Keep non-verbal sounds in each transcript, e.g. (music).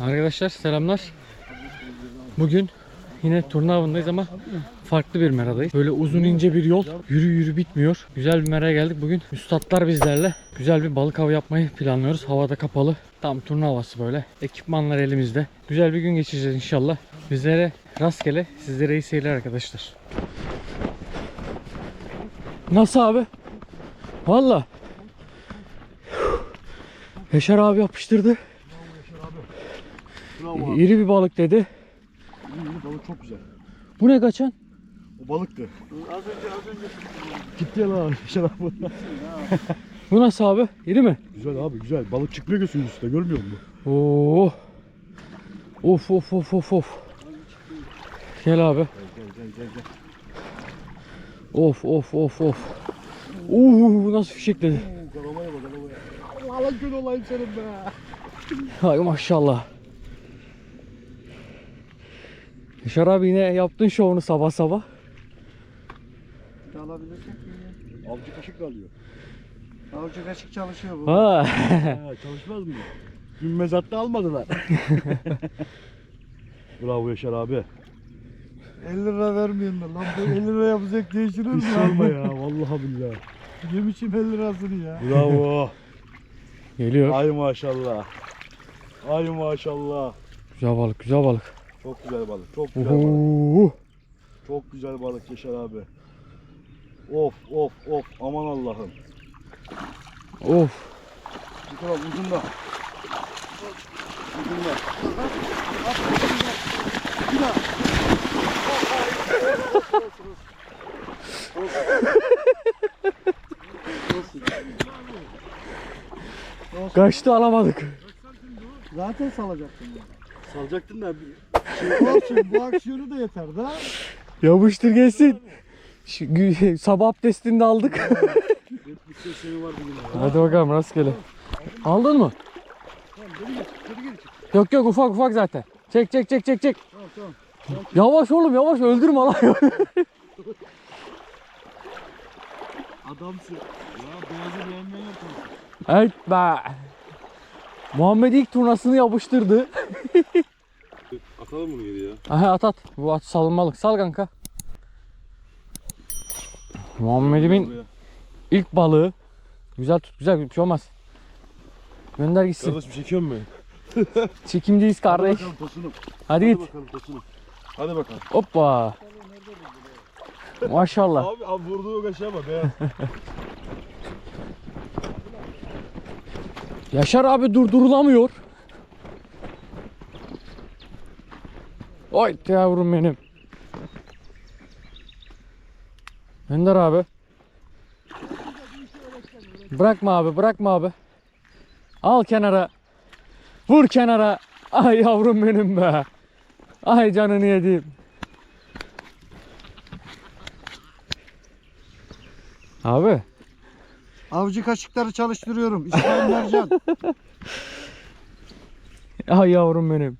Arkadaşlar selamlar. Bugün yine turna avındayız ama farklı bir meradayız. Böyle uzun ince bir yol. Yürü yürü bitmiyor. Güzel bir meraya geldik. Bugün üstadlar bizlerle. Güzel bir balık avı yapmayı planlıyoruz. Havada kapalı. Tam turna havası böyle. Ekipmanlar elimizde. Güzel bir gün geçireceğiz inşallah. Bizlere rastgele, sizlere iyi seyirler arkadaşlar. Nasıl abi? Valla. Yaşar abi yapıştırdı. Bravo abi. İri bir balık dedi. İyi, balık çok güzel. Bu ne kaçan? O balıktı. Az önce az önce Gitti ya lan Yaşar abi. Bu nasıl abi? İri mi? güzel abi güzel. Balık çıkmıyor gözünün üstüne görmüyor musun? Oo. Of of of of of. Gel abi. Gel gel gel gel. Of of of of. Uuu nasıl fişekledi. Oo, Kalamaya bak kalamaya. Allah lan gün olayım senin be. Hay maşallah. Yaşar abi yine yaptın şovunu sabah sabah. Alabilirsek mi? Avcı kaşık da alıyor. Avcı kaşık çalışıyor bu. Ha. Ha, (laughs) çalışmaz mı? Dün mezatta almadılar. (laughs) Bravo Yaşar abi. 50 lira vermeyin de lan bu 50 lira yapacak değiştirir mi? Hiç sorma ya vallahi billahi. Yemişim 50 lirasını ya. Bravo. Geliyor. Ay maşallah. Ay maşallah. Güzel balık güzel balık. Çok güzel balık. Çok güzel balık. Çok güzel balık Yaşar abi. Of of of aman Allah'ım. Of. Bu taraf uzun da. Uzun da. Kaçtı alamadık. Zaten salacaktım ya. Salacaktın da bir Olsun bu aksiyonu da yeter da. Yapıştır gelsin. Şu, gü- (laughs) sabah abdestini de aldık. Bir şey seni var bugün. ya. Hadi bakalım rastgele. Aldın mı? Yok yok ufak ufak zaten. Çek çek çek çek çek. Tamam tamam. Yavaş oğlum yavaş öldürme lan. (laughs) Adamsın. Ya beyazı beğenmeyen yok. evet be. Muhammed ilk turnasını yapıştırdı. (laughs) Atalım bunu geri ya. Aha at at. Bu at salınmalık. Sal kanka. Muhammed'imin ilk balığı. Güzel tut güzel bir şey olmaz. Gönder gitsin. Kardeşim çekiyor mu? (laughs) Çekimdeyiz kardeş. Hadi bakalım tosunum. Hadi Hadi git. bakalım tosunum. Hadi bakalım. Hoppa. Maşallah. Abi, abi vurduğu yok aşağı bak beyaz. (laughs) Yaşar abi durdurulamıyor. Oy yavrum benim. Gönder abi. Bırakma abi bırakma abi. Al kenara. Vur kenara. Ay yavrum benim be. Ay canını yedim. Abi. Avcı kaşıkları çalıştırıyorum. İsmail Mercan. (laughs) Ay yavrum benim.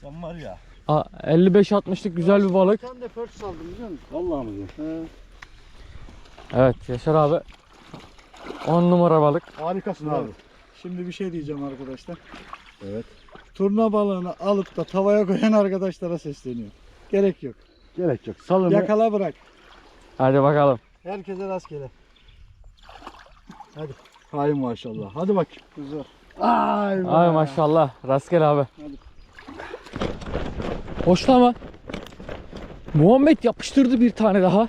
Sen var ya. Aa, 55-60'lık güzel bir balık. Tane de pörç saldım biliyor musun? Vallahi mı? He. Evet Yaşar abi 10 numara balık. Harikasın abi. Şimdi bir şey diyeceğim arkadaşlar. Evet. Turna balığını alıp da tavaya koyan arkadaşlara sesleniyor. Gerek yok. Gerek yok. Salını. Yakala bırak. Hadi bakalım. Herkese rastgele. Hay maşallah. Hadi bak. Güzel. Ay. Ay maşallah rastgele abi. Hadi. Hoşlama. Muhammed yapıştırdı bir tane daha.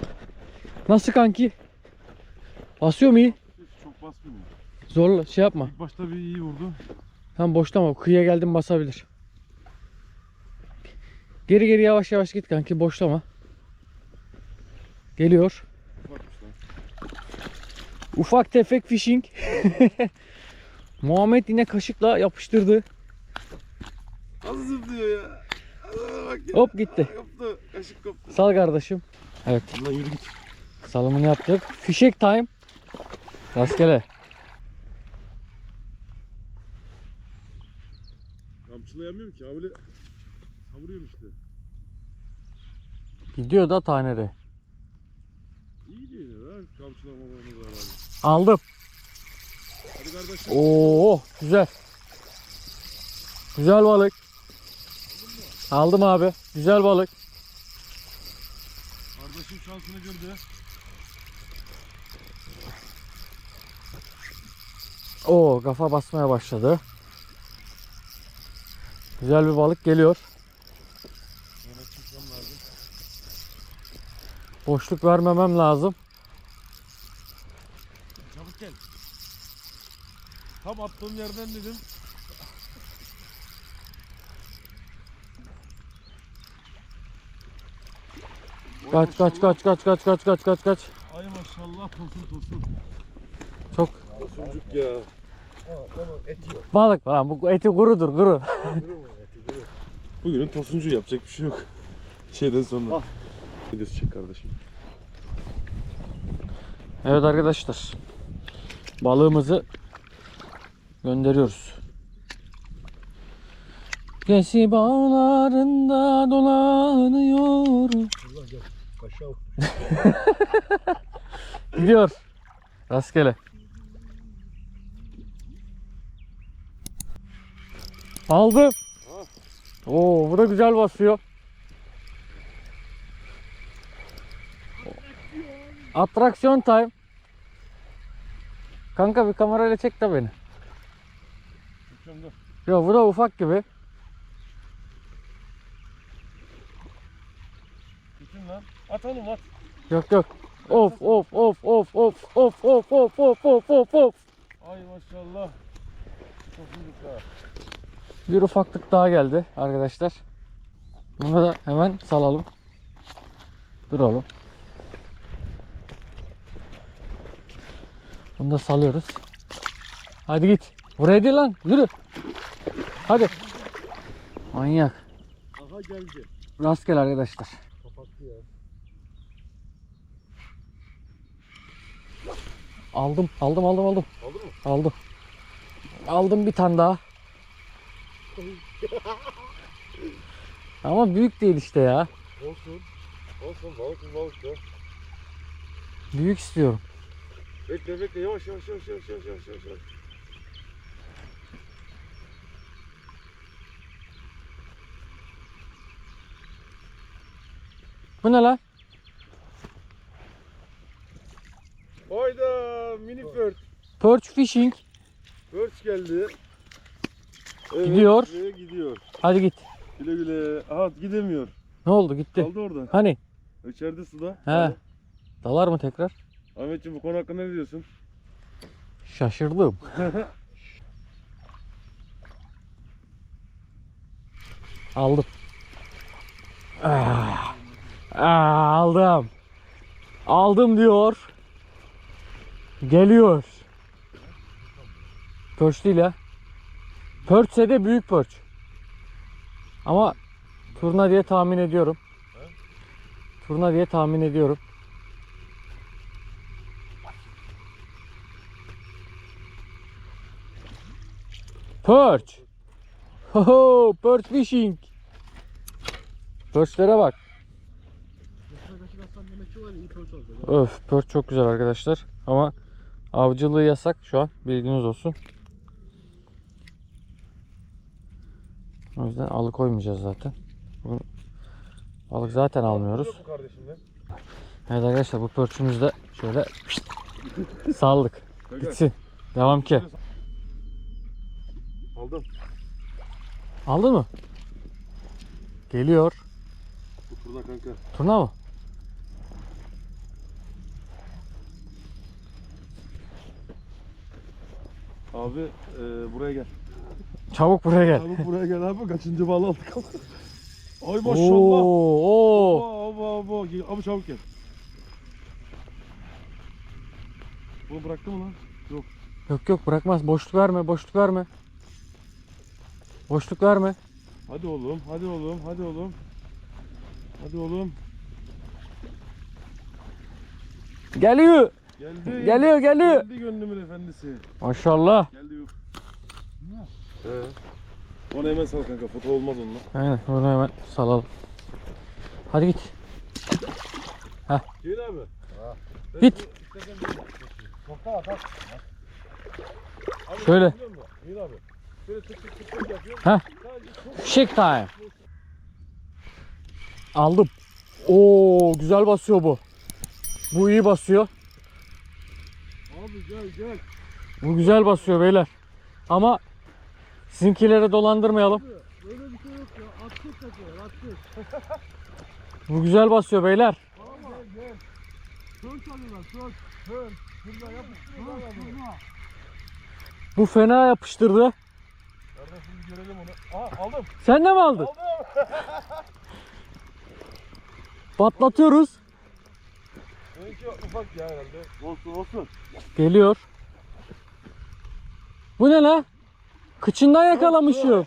Nasıl kanki? Basıyor mu iyi? Basmıyor. Zorla şey yapma. İlk başta bir iyi vurdu. Tam boşlama. Kıyıya geldim basabilir. Geri geri yavaş yavaş git kanki boşlama. Geliyor. Ufak tefek fishing. (laughs) Muhammed yine kaşıkla yapıştırdı. Nasıl zıplıyor ya? Aa, bak ya. Hop gitti. Koptu. Kaşık koptu. Sal kardeşim. Evet Lan yürü git. salımını yaptık. Fişek time. Rastgele. Kamçılayamıyorum ki. Abi savuruyorum işte. Gidiyor da tanede. İyi değil ha. Kamçılamamamız abi. Aldım. Hadi kardeşim. Oo güzel. Güzel balık. Aldım abi. Güzel balık. Kardeşim şansını gördü. Oo kafa basmaya başladı. Güzel bir balık geliyor. Boşluk vermemem lazım. Çabuk gel. Tam attığım yerden dedim. Kaç kaç kaç kaç kaç kaç kaç kaç kaç. Ay maşallah tosun tosun. Çok Tosuncuk ya. balık lan bu eti kurudur kuru. Bugünün tosuncu yapacak bir şey yok. Şeyden sonra. Ah. Videosu çek kardeşim. Evet arkadaşlar. Balığımızı gönderiyoruz. Gesi bağlarında dolanıyorum. Aşağı (laughs) Gidiyor. Rastgele. Aldım. Oo, bu da güzel basıyor. Atraksiyon time. Kanka bir kamerayla çek de beni. Yo bu da ufak gibi. Bütün lan. At oğlum at. Yok yok. Of of of of of of of of of of of of. Ay maşallah. Tosuncuk ha. Bir ufaklık daha geldi arkadaşlar. Bunu da hemen salalım. Dur oğlum. Bunu da salıyoruz. Hadi git. Buraya değil lan. Yürü. Hadi. Manyak. Aha geldi. Rastgele arkadaşlar. Kapattı ya. Aldım. Aldım aldım aldım. Aldın mı? Aldım. Aldım bir tane daha. (laughs) Ama büyük değil işte ya. Olsun. Olsun balık mı balık ya. Büyük istiyorum. Bekle bekle yavaş yavaş yavaş yavaş yavaş yavaş yavaş. Bu ne lan? Hayda mini pört. Perch fishing. Pört geldi. Evet, Gidiyor. Gidiyor. Hadi git. Güle güle. Aha gidemiyor. Ne oldu gitti. Kaldı orada. Hani? İçeride suda. He. Hadi. Dalar mı tekrar? Ahmetciğim bu konu hakkında ne diyorsun? Şaşırdım. (laughs) Aldım. Ah. Ah, aldım. Aldım diyor. Geliyor. Ya. Pörçse de büyük pörç. Ama turna diye tahmin ediyorum. Turna diye tahmin ediyorum. Perch. Ho perch fishing. Perchlere bak. Öf, perch çok güzel arkadaşlar. Ama avcılığı yasak şu an. Bilginiz olsun. O yüzden alıkoymayacağız zaten. Bugün balık zaten almıyoruz. Evet arkadaşlar bu perch'ümüzü de şöyle saldık. Gitsin. Devam ki. Aldım. Aldın mı? Geliyor. Bu turda kanka. Turna mı? Abi e, buraya gel. Çabuk buraya gel. Abi buraya gel abi. Kaçıncı balı aldık? (laughs) Ay maşallah. Oo, oo. Aba aba aba. Gel, Abi çabuk gel. Bunu bıraktı mı lan? Yok. Yok yok bırakmaz. Boşluk verme, boşluk verme. Boşluk verme. Hadi oğlum, hadi oğlum, hadi oğlum. Hadi oğlum. Geliyor. Geldi. Geliyor, geliyor. Geldi gönlümün efendisi. Maşallah. Geldi yok. He. Onu hemen sal kanka. Foto olmaz onunla. Aynen bunu hemen salalım. Hadi git. Hüseyin abi. Git. Şöyle. Biliyor musun? Hüseyin abi. Şöyle tık tık tık tık yapıyor. Heh. Sadece çok Shake time. Aldım. Oo güzel basıyor bu. Bu iyi basıyor. Abi gel gel. Bu güzel basıyor beyler. Ama sizinkileri dolandırmayalım. Böyle bir şey yok ya. Attık takıyor attık. Bu güzel basıyor beyler. Tamam gel. Tön çalıyorlar tön. Tön. Şurada yapıştırıyorlar adamı. Bu fena yapıştırdı. Kardeşim bir görelim onu. Aha aldım. Sen de mi aldın? Aldım. Patlatıyoruz. Benimki ufak ya herhalde. Olsun olsun. Geliyor. Bu ne la? Kıçından yakalamışım.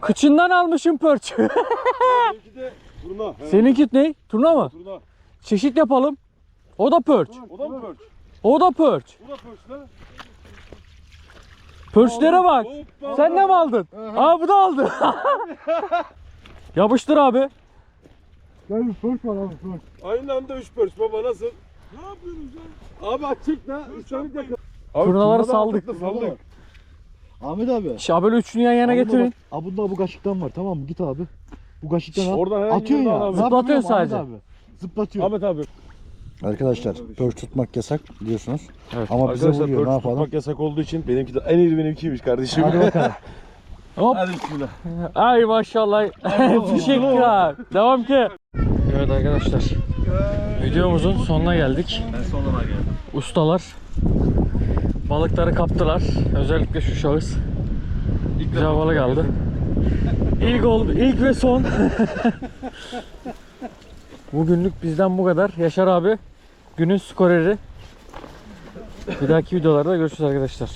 Kıçından almışım pörç. Benimki (laughs) de turna. He. Seninki ne? Turna mı? Turna. Çeşit yapalım. O da pörç. O da mı pörç? O da pörç. Bu da pörç lan. Pörçlere bak. Hoppa. Sen de mi aldın? Aa bu da aldı. (laughs) Yapıştır abi. Gel bir fırk var abi fırk. Aynı anda 3 pörç baba nasıl? Ne yapıyorsunuz lan? Abi açık da. Yakın. Turnaları saldık. Saldık. Ahmet abi. Şah böyle üçünü yan yana getirin. bak, Abi bunda bu kaşıktan var tamam mı? Git abi. Bu kaşıktan al. Oradan herhangi Atıyorsun birini ya. al abi. Ne Zıplatıyorsun sadece. Abi? Zıplatıyor. Ahmet abi. Arkadaşlar pörç tutmak yasak biliyorsunuz. Evet. Ama bize Arkadaşlar vuruyor pörç ne yapalım? tutmak yasak olduğu için benimki de en iyi benimkiymiş kardeşim. Hadi bakalım. (laughs) Hop. Hadi bismillah. Ay maşallah. (laughs) Teşekkürler. Devam ki. Evet arkadaşlar. Videomuzun sonuna geldik. Ben sonuna geldim. Ustalar balıkları kaptılar. Özellikle şu şahıs. Güzel balık aldı. İlk oldu, ilk ve son. (laughs) Bugünlük bizden bu kadar. Yaşar abi günün skoreri. Bir dahaki videolarda görüşürüz arkadaşlar.